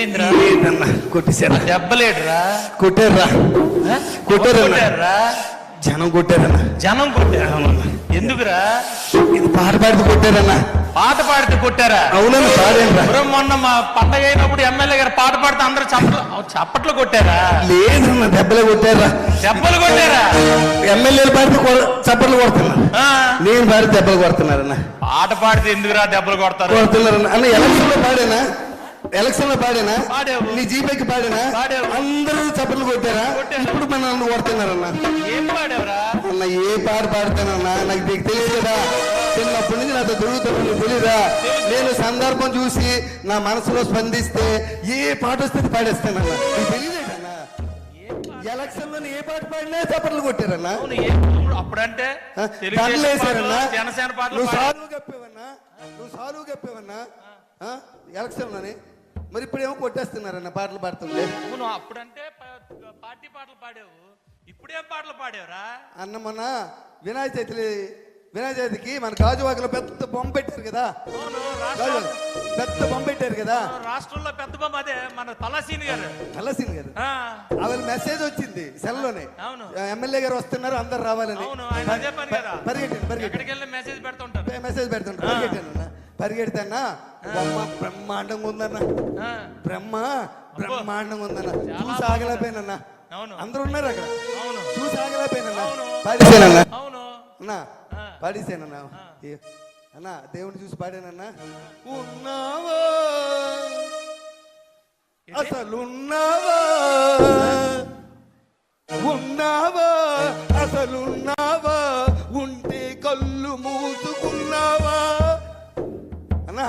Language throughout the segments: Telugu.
ఏమైందిరా ఏంటన్నా కొట్టేశారా? దెబ్బలేడురా కొట్టారా? కొట్టారురా జనం కొట్టారన్నా జనం కొట్టారు? ఎందుకురా? ఇది పాట పాడితే కొట్టారన్నా పాట పాడితే కొట్టారా? అవునన్నా పాడేనరా మొన్న మా పండగ అయినప్పుడు ఎమ్మెల్యే గారు పాట పాడితే అందరూ చప్పట్లు చప్పట్లు కొట్టారా? లేదన్నా దెబ్బలే కొట్టారా దెబ్బలు కొట్టారా? ఎమ్మెల్యేలు పాడితే చప్పట్లు కొడుతున్నారు. నేను పాడితే దెబ్బలు కొడుతున్నారన్నా. పాట పాడితే ఎందుకురా దెబ్బలు కొడతారు? కొడుతున్నారన్నా. అన్న ఎలక్షన్లో పాడేనా? ఎలక్షన్లో పాడేనా. నీ జీపేకి పాడేనా. అందరూ చప్పట్లు కొట్టారా. ఇప్పుడు మన నన్ను కొడుతున్నారన్నా ఏం పాడావురా? అన్న ఏ పాట పాడతానన్నా? నాకు నీకు తెలియదు కదా చిన్నప్పటి నుంచి నాతో తిరుగుతాను తెలీదా నేను సందర్భం చూసి నా మనసులో స్పందిస్తే ఏ పాట వస్తే పాడేస్తానన్నా. నీకు తెలియదేటన్నా ఎలక్షన్లో ఏ పాట పాడినా చప్పట్లు కొట్టారన్నా? అప్పుడంటే నువ్వు. సాలువు కప్పేవన్నా నువ్వు సాలువు కప్పేవన్నా ఆ? ఎలక్షన్లోని? మరి ఇప్పుడు ఏమో కొట్టేస్తున్నారన్న పాటలు పాడుతుంటే. అవును అప్పుడంటే పార్టీ పాటలు పాడావు. ఇప్పుడేం పాటలు పాడావురా? అన్న మొన్న వినాయక చవితి వినాయక చవితికి మన గాజువాకలో పెద్ద బొమ్మ పెట్టారు కదా. పెద్ద బొమ్మ పెట్టారు కదా. రాష్ట్రంలో పెద్ద బొమ్మ అదే మన పలాసీని గారు. కదా ఆ, ఆవిడ మెసేజ్ వచ్చింది సెల్లోనే. అవును. ఎమ్మెల్యే గారు వస్తున్నారు అందరు రావాలని. అవును ఆయన అదే పని కదా. పరిగెట్టండి పరిగెట్టండి. మెసేజ్ పెడుతుంటారు. మెసేజ్ పెడుతుంటారు పరిగెట్టాను అన్న పరిగెడతానా? బొమ్మ బ్రహ్మాండంగా ఉందన్న. బ్రహ్మ బ్రహ్మాండంగా ఉందన్న. చూసి ఆగలేకపోయినన్నా. అవును. అందరూ ఉన్నారు అక్కడ. అవును. చూసి ఆగలేకపోయినన్నా. అవును. పాడేసానన్నా. అన్నా. పాడేసానన్నా. అన్నా దేవుని చూసి పాడానన్నా. ఉన్నావా? అసలున్నావా? ఉన్నావా? అసలున్నావా? ఉంటే కళ్ళు మూసుకున్నావా? అన్నా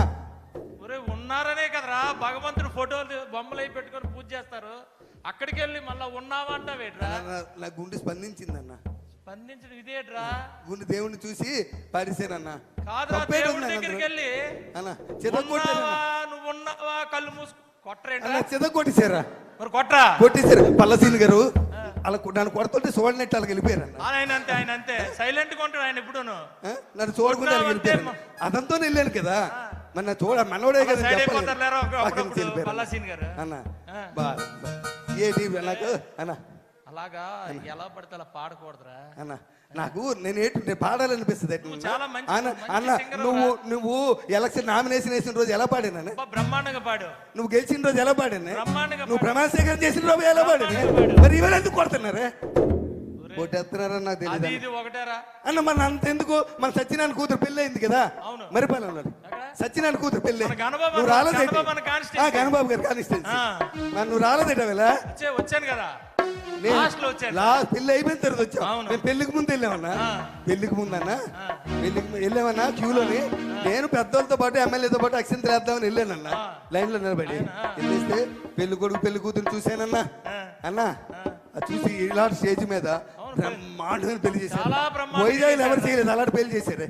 ఒరే ఉన్నారనే కదరా. భగవంతుడు ఫోటోలు బొమ్మలు అవి పెట్టుకొని పూజ చేస్తారు. అక్కడికి వెళ్ళి మళ్ళా ఉన్నావా అంటావేట్రా? నా- గుండె స్పందించిందన్న. స్పందించడం ఇదేట్రా? గుండె దేవుని చూసి పాడేసానన్నా కాదురా దేవుడి దగ్గరికి? వెళ్ళి అన్న ఉన్నావా? నువ్వు ఉన్నావా? కళ్ళు మూసుకు. కొట్టరేంట్రా? అన్న చితగొట్టేశారా మరి కొట్రా కొట్టేశారు పల్లసీని గారు అలా నన్ను కొడుతుంటే చూడనట్టు వాళ్ళకి వెళ్ళిపోయారన్న. ఆయన అంతే ఆయన అంతే. సైలెంట్గా ఉంటాడు ఆయన ఎప్పుడును ఆ? నన్ను చూడకుండా వెళ్ళిపోయారు. అదంతా వెళ్ళాను కదా. మరి నా చూడ మనోడే కదా అన్న నాకు అన్న. అలాగా ఎలా పడితే అలా పాడకూడదురా. అన్న నాకు నేను ఏంటంటే పాడాలనిపిస్తుంది నువ్వు చాలా మంచి- అన్న నువ్వు నువ్వు ఎలక్షన్ నామినేషన్ వేసిన రోజు ఎలా పాడాను బ్రహ్మాండంగా పాడు. నువ్వు గెలిచిన రోజు ఎలా పాడాను నువ్వు ప్రమాణ స్వీకారం చేసిన రోజు ఎలా పాడాను మరి ఇవాళ ఎందుకు కొడుతున్నారే? కొట్టేస్తున్నారని నాకు తెలియదు ఇది ఒకటేరా? అన్న మన అంత ఎందుకు మన సత్యనారాయణ కూతురు పెళ్ళి అయింది కదా. మరిపాలెంలో? సత్యనారాయణ కూతురు పెళ్ళి. గణబాబు నువ్వు రాలేదేంటి? గణబాబు గారు కానిస్టెన్సీ నువ్వు రాలేదేట వచ్చే వచ్చాను కదా. పెళ్ళి అయిపోయిన తర్వాత. మేము పెళ్ళికి ముందు వెళ్ళామన్నా. పెళ్ళికి ముందు అన్న. పెళ్ళికి వెళ్ళామన్నా? క్యూలోని? నేను పెద్దోళ్ళతో పాటు ఎమ్మెల్యేతో పాటు అక్షంత వేద్దామని వెళ్ళానన్నా. ఆ. లైన్లో నిలబడి. వెళ్ళేస్తే పెళ్ళి కొడుకు పెళ్ళి కూతురు చూశానన్నా. అన్నా చూసి ఇలాంటి స్టేజ్ మీద బ్రహ్మాండమైన పెళ్ళి చేశారు ఎవరు చేయలేదు? అలాంటి పెళ్ళి చేశారే.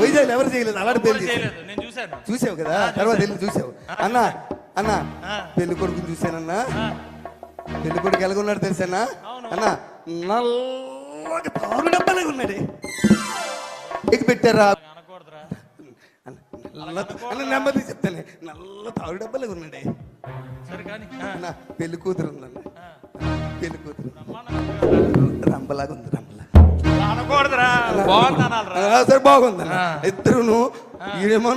వైజాగ్ ఎవరు చేయలేదు? అలాంటి పెళ్ళి చేశారు. చూసావు కదా? తర్వాత వెళ్ళి చూసావు. అన్న అన్న. పెళ్ళి కొడుకుని చూశానన్నా? పెళ్ళి కొడుకు ఎలాగున్నాడు తెలుసానా. అన్న నల్లగా తారు డబ్బాలే ఉన్నాడు. ఇక పెట్టారా? నల్ల నెమ్మది చెప్తానే నల్ల తారు డబ్బాలే ఉన్నాడే. సరే కానీ పెళ్ళి కూతురు ఉందన్న. పెళ్ళి కూతురు. రంపలాగా ఉంది రంపలా అనకూడదురా బాగుంది సరే బాగుందన్న. ఆ. ఇద్దరును ఈడేమో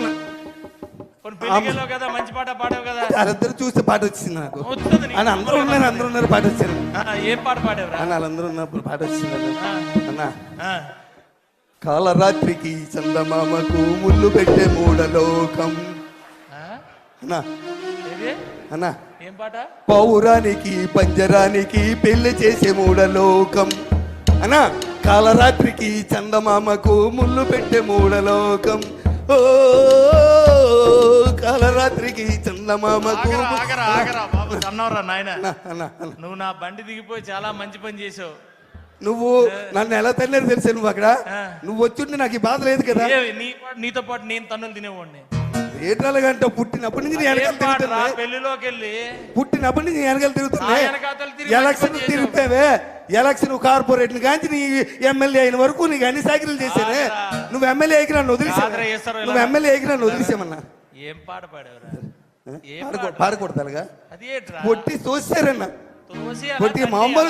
కొన్ని పెళ్ళికి వెళ్ళావు కదా మంచి పాట పాడావు కదా. వాళ్ళిద్దరు చూస్తే పాట వచ్చింది నాకు. అని అందరూ ఉన్నారు అందరూ ఉన్నారు పాట వచ్చింది. ఆ, ఏం పాట పాడావురా? అన్న వాళ్ళందరూ ఉన్నప్పుడు పాట వచ్చింది అన్న. కాలరాత్రికి చందమామకు ముళ్ళు పెట్టే మూడలోకం? అన్నా. అన్నా. ఏం పాట? పౌరానికి పంజరానికి పెళ్ళి చేసే మూడలోకం అన్నా కాలరాత్రికి చందమామకు ముళ్ళు పెట్టే మూడలోకం ఓ కాలరాత్రికి చందమామకు ఆగరా ఆగరా ఆగరా బాబు అన్నవరా నాయన. నువ్వు నా బండి దిగిపోయి చాలా మంచి పని చేసావు. నువ్వు నన్ను ఎలా తన్నారు తెలుసా నువ్వు అక్కడ. నువ్వు వచ్చుంటే నాకు ఈ బాధ లేదు కదా. నీతో పాటు నేను తన్నులు తినేవాడిని. ఏటాలుగంట పుట్టినప్పటి నుంచి నేను వెనకాల తిరుగుతున్నా పెళ్ళిలోకి వెళ్ళి పుట్టినప్పటి నుంచి వెనకాల తిరుగుతున్నా ఎలక్షన్ తిరుగుతావే ఎలక్షన్ కార్పొరేట్ కాంచి నీ ఎమ్మెల్యే అయిన వరకు నీకు అన్ని సాకిరీలు చేశానే. నువ్వు ఎమ్మెల్యే ఎగిరి నన్ను ఇలా. నువ్వు ఎమ్మెల్యే ఎగిరి నన్ను వదిలేసామన్నా ఏం పాట పాడావురా? పాడకూడదు అలాగా అది ఏంట్రా? కొట్టి? మామూలు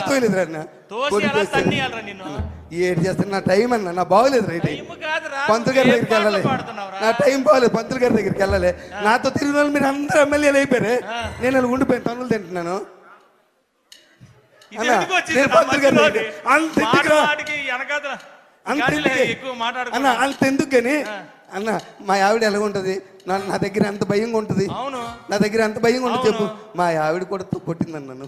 నిన్ను. ఏడు చేస్తున్నా నా టైం అన్న నా బాగోలేదు రైట్ పంతులు గారి దగ్గరికి వెళ్ళాలి? నా టైం బాగోలేదు పంతులు గారి దగ్గరికి వెళ్ళాలి. నాతో తిరిగిన వాళ్ళు మీరు అందరూ ఎమ్మెల్యేలు అయిపోయారు. నేను అలా ఉండిపోయాను తన్నులు తింటున్నాను. నేను పంతులు గారి అంత అన్న మాట్లాడుకున్నా అంత ఎందుకు? కానీ అన్న మా ఆవిడ ఎలా ఉంటది నా దగ్గర ఎంత భయంగా ఉంటది నా దగ్గర ఎంత భయంగా ఉంటుంది చెప్పు. మా ఆవిడ కూడా తో- కొట్టిందన్న నన్ను.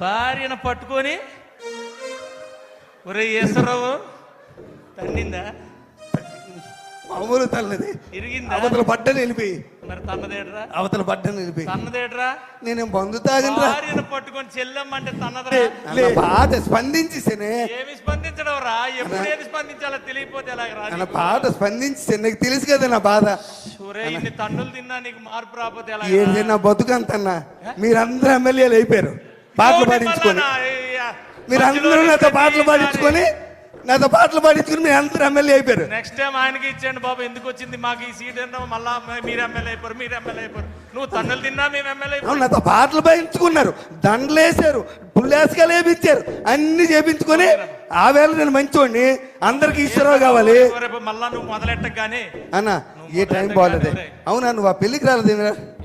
భార్యను పట్టుకొని ఒరే ఈశ్వరరావు తన్నిందా? మామూలు తల్లది. ఇరిగిందా? అవతల పడ్డని వెళ్ళిపోయి మరి తన్నదేట్రా అవతల పడ్డని వెళ్ళిపోయి తన్నదేట్రా నేను బంధు తాగనరా భార్యను పట్టుకొని చెల్లెమ్మంటే తన్నదరా? పాట స్పందించేసేనే. ఏమి స్పందించడం రా? ఎప్పుడు ఏది స్పందించాలో తెలియపోతే ఎలాగ అన్న రా పాట స్పందించే నాకు తెలుసు కదా నా బాధ. ఒరే ఇన్ని తన్నులు తిన్నా నీకు మార్పు రాకపోతే ఎలా ఏంటి నా బతుకంతన్నా. మీరందరూ ఎమ్మెల్యేలు అయిపోయారు. పాటలు పాడించుకొని. మీరందరూ నాతో పాటలు పాడించుకొని నాతో పాటలు పాడించుకొని మీరు అందరూ ఎమ్మెల్యే అయిపోయారు. నెక్స్ట్ టైం ఆయనకి ఇచ్చేయండి బాబు ఎందుకు వచ్చింది? మాకు ఈ సీట్ ఏంటో మళ్ళా మీరు ఎమ్మెల్యే అయిపోరు మీరు ఎమ్మెల్యే అయిపోరు. నువ్వు తన్నులు తిన్నా మేము ఎమ్మెల్యే నాతో పాటలు పాడించుకున్నారు దండలు వేసారు పుల్లేసుకలు వేపించారు. అన్ని చేపించుకొని ఆ వేళ నేను మంచోడిని. అందరికి ఈశ్వరరావు కావాలి. మళ్ళా నువ్వు మొదలెట్టగానే అన్న ఏ టైం బాగోలేదే. అవునా నువ్వు ఆ రాలేదేమిరా? పెళ్ళికి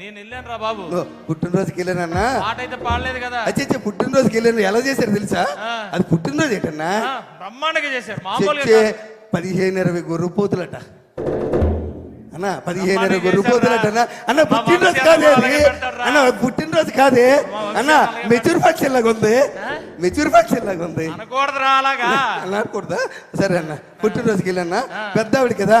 నేను వెళ్ళాను రా బాబు. పుట్టినరోజుకి వెళ్ళానన్నా. పాట అయితే పాడలేదు కదా. అచ్చే పుట్టినరోజుకి వెళ్ళాను. ఎలా చేశారు తెలుసా. అది పుట్టినరోజు ఏంటన్నా? బ్రహ్మాండంగా చేశారు. మామూలుగా. పదిహేను ఇరవై గొర్రె పోతులట అన్న పదిహేను ఇరవై గొర్రె పోతులట అన్న పుట్టినరోజు కాదే అన్న పుట్టినరోజు కాదే? అన్న మెచ్యూర్ ఫంక్షన్ లాగా ఉంది? మెచ్యూర్ ఫంక్షన్ లాగా ఉంది. అనకూడదురా అలాగా. అలా అనకూడదా? సరే అన్న పుట్టినరోజుకి వెళ్ళన్నా. పెద్ద ఆవిడ కదా?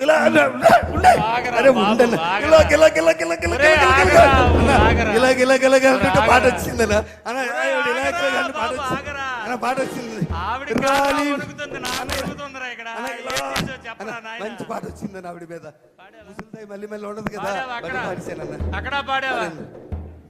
ఇలా అరే. ఇలా, ఇలా, ఇలా, ఇలా, ఇలా, ఇలా, ఇలా. ఇలా, ఇలా, పాట అన్న, ఇలా, ఇలా, వచ్చింది. అన్న, పాట అన్న? మంచి పాట ఆవిడ మీద. ముసలిదాయి మళ్ళీ మళ్ళీ ఉండదు కదా. అక్కడ? పాడావా.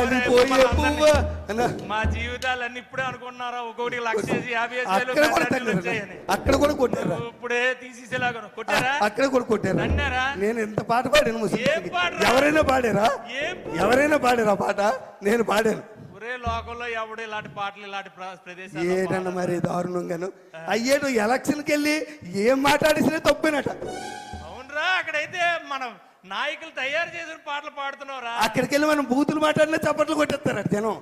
రాలిపోయే పువ్వా? మా జీవితాలన్నీ ఇప్పుడే ఒక్కొక్కటి లక్ష యాభై అక్కడ కూడా కొట్టారా? ఇప్పుడే తీసేసేలాగా కొట్టారా? అక్కడ కూడా కొట్టారా? అన్నారా? నేను ఎంత పాట పాడాను? ఎవరైనా పాడారా? ఏం ఎవరైనా పాడారా పాట? నేను పాడాను. ఒరే లోకంలో ఎవడు ఇలాంటి పాటలు ఇలాంటి ఏటన్న మరి దారుణంగాను. అయ్యేటు ఎలక్షన్కి వెళ్ళి ఏం మాట్లాడేసినా తప్పేనట. అవునరా అక్కడైతే మన నాయకులు తయారు చేసిన పాటలు పాడుతున్నావురా. అక్కడికి వెళ్ళి మనం బూతులు మాట్లాడినా చప్పట్లు కొట్టేస్తారు జనం.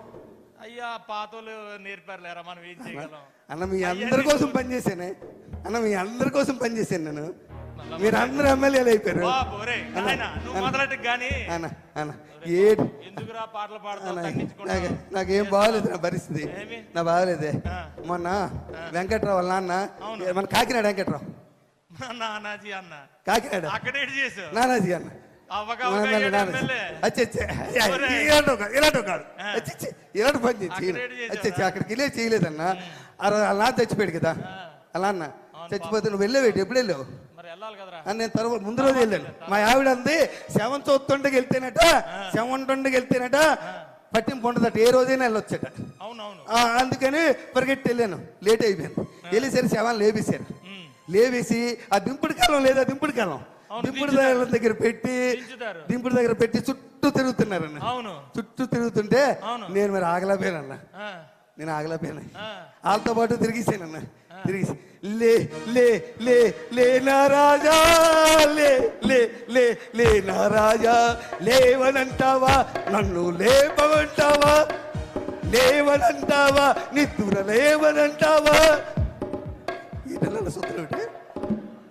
అయ్యా పాతలు నేర్పారులేరా మనం ఏం చేయగలం? అన్న మీ అందరి కోసం పనిచేసానే అన్న మీ అందరి కోసం పనిచేశాను నేను. మీరు అందరూ ఎమ్మెల్యేలు అయిపోయారు. నాకు బాగలేదు. నా పరిస్థితి? నా బాగలేదే. మొన్న వెంకట్రావు వాళ్ళ నాన్న. మన కాకినాడ వెంకట్రావు? నానాజీ అన్న. కాకినాడ. అక్కడేటి చేసావు? నానాజీ. ఇలాంటి కాదు. పని చేసి అక్కడికి వెళ్ళే చేయలేదన్న. నాన్న చచ్చిపోయాడు కదా. అలా అన్న. చచ్చిపోతే నువ్వు వెళ్ళేవేటి ఎప్పుడు వెళ్ళావు? అని నేను తర్వాత ముందు రోజు వెళ్ళాను. మా ఆవిడ అంది సెవెన్ చూస్తుండకి వెళ్తేనట ట్వంటీకి వెళ్తేనట పట్టింపు ఉండదట ఏ రోజైనా వెళ్ళొచ్చట. అందుకని పరిగెట్టి వెళ్ళాను. లేట్ అయిపోయింది. వెళ్ళేసరికి శవాన్ని లేపేశారు. లేవేసి ఆ దింపుడు కాలం లేదా దింపుడు కాలం. దింపుడు. దగ్గర పెట్టి. దింపుడు దగ్గర పెట్టి చుట్టూ తిరుగుతున్నారన్న. చుట్టూ తిరుగుతుంటే. నేను మరి ఆగలేకపోయానన్న. ఆ, నేను ఆగలేకపోయాను. ఆ. వాళ్ళతో పాటు తిరిగిసానన్న. తిరిగి లే లే లే లే నా రాజా లే లే లే లే నా రాజా లేవనంటావా? నన్ను లేపమంటావా? లేవనంటావా? నిద్ర లేవనంటావా? ఈటల సూత్రం పెట్టి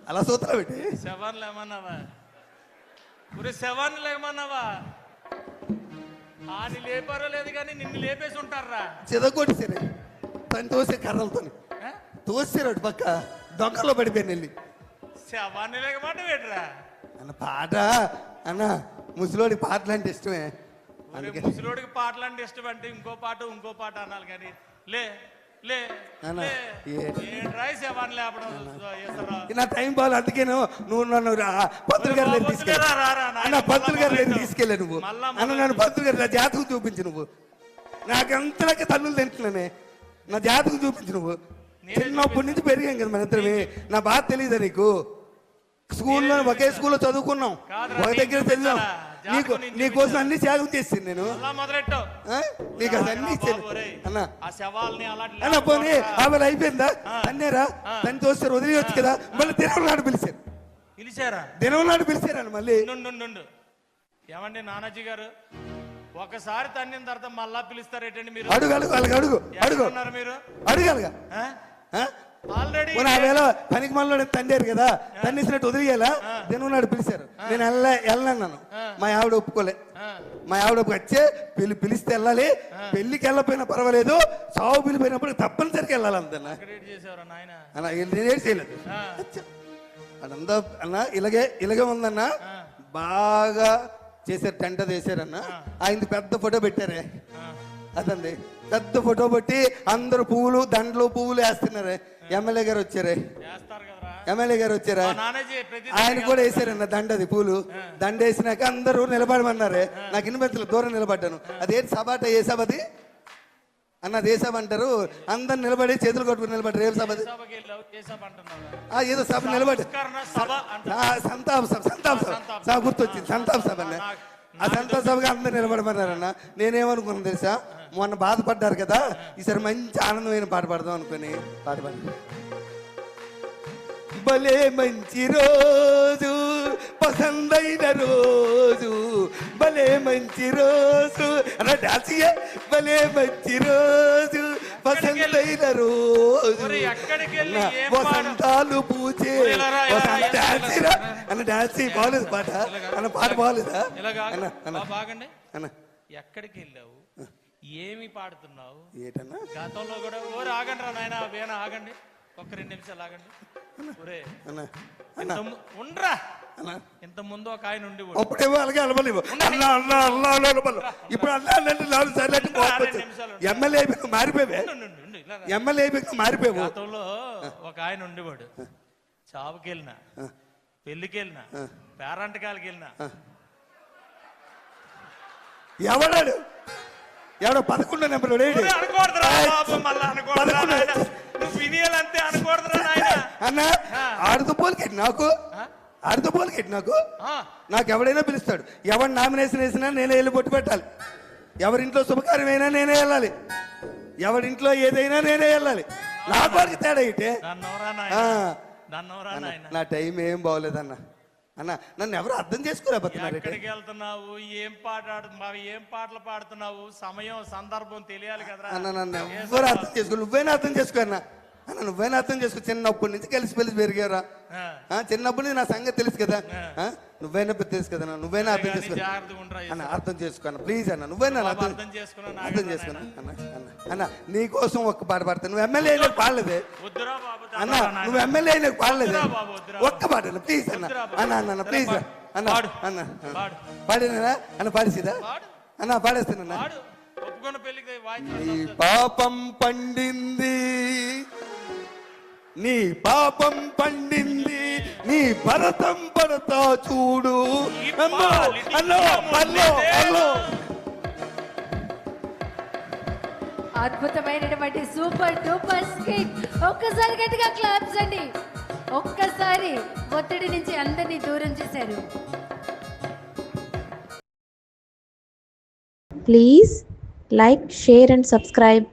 అలా సూత్రం పెట్టి శవాన్ని లేమన్నావా ఒరే శవాన్ని లేమన్నావా ఆని లేపారో లేదు కానీ నిన్ను లేపేసి ఉంటారా చెదకొట్టేసారు తను తోసే కర్రలతో. ఆ? తోసారు అటు పక్క. దొంగలో పడిపోయాను వెళ్ళి. శవాన్ని లేకమాట వేటరా. అన్న పాట. అన్న ముసలోడి పాటలు అంటే ఇష్టమే. ముసలోడికి పాటలు అంటే ఇష్టం అంటే ఇంకో పాట ఇంకో పాట అనాలి కానీ. లే నా టైం బాగా అందుకే నువ్వు నన్ను పంతులు గారి తీసుకెళ్ళి. పంతులు గారి తీసుకెళ్ళా నువ్వు. అన్న నన్ను పంతులు గారి నా జాతకం చూపించు నువ్వు. నాకంతలకి తల్లులు తింటున్నానే నా జాతకం చూపించు నువ్వు. నేనే చిన్నప్పటి నుంచి పెరిగాం కదా మన ఇద్దరమే. నా బాధ తెలియదా నీకు? స్కూల్లో ఒకే స్కూల్లో చదువుకున్నాం. ఒక దగ్గర తెలిసాం? నీకు నీకోసం అన్ని త్యాగం చేసింది నేను? నీకు అది అన్ని ఇచ్చాను అన్న. అన్న పోనీ. ఆమె అయిపోయిందా. అన్నేరా. తను చూస్తారు వదిలేయచ్చు కదా. మళ్ళీ దినం నాడు పిలిచారు. పిలిచారా? దినం నాడు పిలిచారన్న మళ్ళీ. ఏమండి నానాజీ గారు? ఒకసారి తన్నిన తర్వాత మళ్ళా పిలుస్తారేటండి మీరు? అడుగు అడుగు అడుగు అడుగు. మీరు? అడగాలిగా ఆల్రెడీ వేళ పనికి మనలో తండారు కదా. తన్నేసినట్టు వదిలేయాలా? దినం నాడు పిలిచారు. నేను వెళ్ళ వెళ్ళన్నాను మా ఆవిడ ఒప్పుకోలే. మా ఆవిడ వచ్చే పిలి పిలిస్తే వెళ్ళాలి. పెళ్ళికి వెళ్ళకపోయినా పర్వాలేదు. సాగు పిలిపోయినప్పుడు తప్పనిసరిగా వెళ్ళాలి అంతన్నా అలా నేనేం చేయలేదు. అదంతా అన్న ఇలాగే ఇలాగే ఉందన్న. బాగా చేశారు టెంట చేశారన్న ఆయనది పెద్ద ఫోటో పెట్టారే. అదండి. పెద్ద ఫోటో పెట్టి అందరు పువ్వులు దండలు పువ్వులు వేస్తున్నారే. ఎమ్మెల్యే గారు వచ్చారే? ఎమ్మెల్యే గారు వచ్చారా? ఆయన కూడా వేసారన్న దండది పూలు. దండ వేసినాక అందరూ నిలబడమన్నారే. నాకు ఇన్మెత్తలు దూరం నిలబడ్డాను. అదేంటి సభ అంటే ఏ సభ అది అన్న అది ఏ సభ అంటారు? అందరు నిలబడి చేతులు కొట్టుకుని నిలబడ్డారు. ఏ సభ అది సభకి వెళ్ళావు? చేసాం అంటున్నావు? ఆ, ఏదో సభ నిలబడి. సంతాప సభ సంతాప సభ. గుర్తొచ్చింది సంతాప సభ అన్న. ఆ సంతాప సభగా అందరు నిలబడమన్నారన్న. నేనేమనుకున్నాను తెలుసా? మొన్న బాధపడ్డారు కదా ఈసారి మంచి ఆనందమైన పాట పాడదాం అనుకుని పాట పాడు భలే మంచి రోజు పసందైన రోజు భలే మంచి రోజు. అన్న డాన్స్ భలే మంచి రోజు. పాడ- వసంతాలు ఇలా డాన్స్. అన్న డాన్స్. బాగలేదు పాట. అన్న పాట బాగలేదా బాగండి. అన్న. ఎక్కడికి వెళ్ళావు ఏమి పాడుతున్నావు? ఏటన్నా? గతంలో కూడా ఓరే ఆగండి రా నాయన వేణ ఆగండి. ఒక్క రెండు నిమిషాలు ఆగండి. ఒరే. ఉండ్రా. ఇంత ముందు ఒక ఆయన ఉండి అప్పుడేమో అలాగే అలబలేవు అన్న అన్న అన్న అలబలు ఇప్పుడు అన్న నాలుగు అంటే కోపం రెండు వచ్చింది. నిమిషాలు. ఎమ్మెల్యే మారిపోయావే. ఎమ్మెల్యే మారిపోయావు. గతంలో ఒక ఆయన ఉండేవాడు. చావుకి వెళ్ళినా పెళ్ళికి వెళ్ళినా పేరంటకాలకి వెళ్ళినా. ఎవడాడు? ఎవడో పదకొండో నెంబర్ పదకొండు. అన్న ఆడుతూ పోలికెట్టి నాకు ఆడుతూ పోలికెట్టి నాకు. నాకు ఎవడైనా పిలుస్తాడు. ఎవరు నామినేషన్ వేసినా నేనే వెళ్ళి బొట్టు పెట్టాలి. ఎవరింట్లో శుభకార్యమైనా నేనే వెళ్ళాలి. ఎవరింట్లో ఏదైనా నేనే వెళ్ళాలి. నాకు వాడికి తేడా ఇటే నా టైం ఏం బాగోలేదన్న అన్న. నన్ను ఎవరు అర్థం చేసుకోలేకపోతున్నారు ఎక్కడికి వెళ్తున్నావు? ఏం పాట ఆడుతున్నావు ఏం పాటలు పాడుతున్నావు? సమయం సందర్భం తెలియాలి కదరా. అన్న నన్ను ఎవరు అర్థం చేసుకో నువ్వైనా అర్థం చేసుకో అన్న. అన్న నువ్వైనా అర్థం చేసుకో. చిన్నప్పటి నుంచి కలిసి పెలిసి పెరిగారా నుంచి నా సంగతి తెలుసు కదా? నువ్వేనా తెలుసు కదా నువ్వేనా అర్థం కానీ చేసుకో. జాగ్రత్తగా ఉండరా అన్న అర్థం చేసుకో అన్న ప్లీజ్ అన్న నువ్వేనా అర్థం చేసుకున్నా అర్థం చేసుకున్నా అన్న అన్న అన్న నీ కోసం ఒక్క పాట పాడతా. నువ్వు ఎమ్మెల్యే అయినా పాడలేదే? అన్న. నువ్వు ఎమ్మెల్యే అయినా పాడలేదే? ఒక్క పాట అన్న ప్లీజ్ అన్న. అన్న అన్న ప్లీజ్. అన్న. అన్న పాడు. పాడినా అన్న పాడేసిదా? పాడు. అన్న పాడేస్తానన్న. వాడు ఒప్పుకున్న పెళ్ళికి నీ వాయించాలి పాపం పండింది నీ పాపం పండింది నీ భరతం పడతా చూడు. అమ్మో అల్లో అల్లో అల్లో అద్భుతమైనటువంటి సూపర్ డూపర్ స్కిట్. ఒక్కసారి గట్టిగా క్లాప్స్ అండి. ఒక్కసారి ఒత్తిడి నుంచి అందరినీ దూరం చేశారు. Please like, share, and subscribe.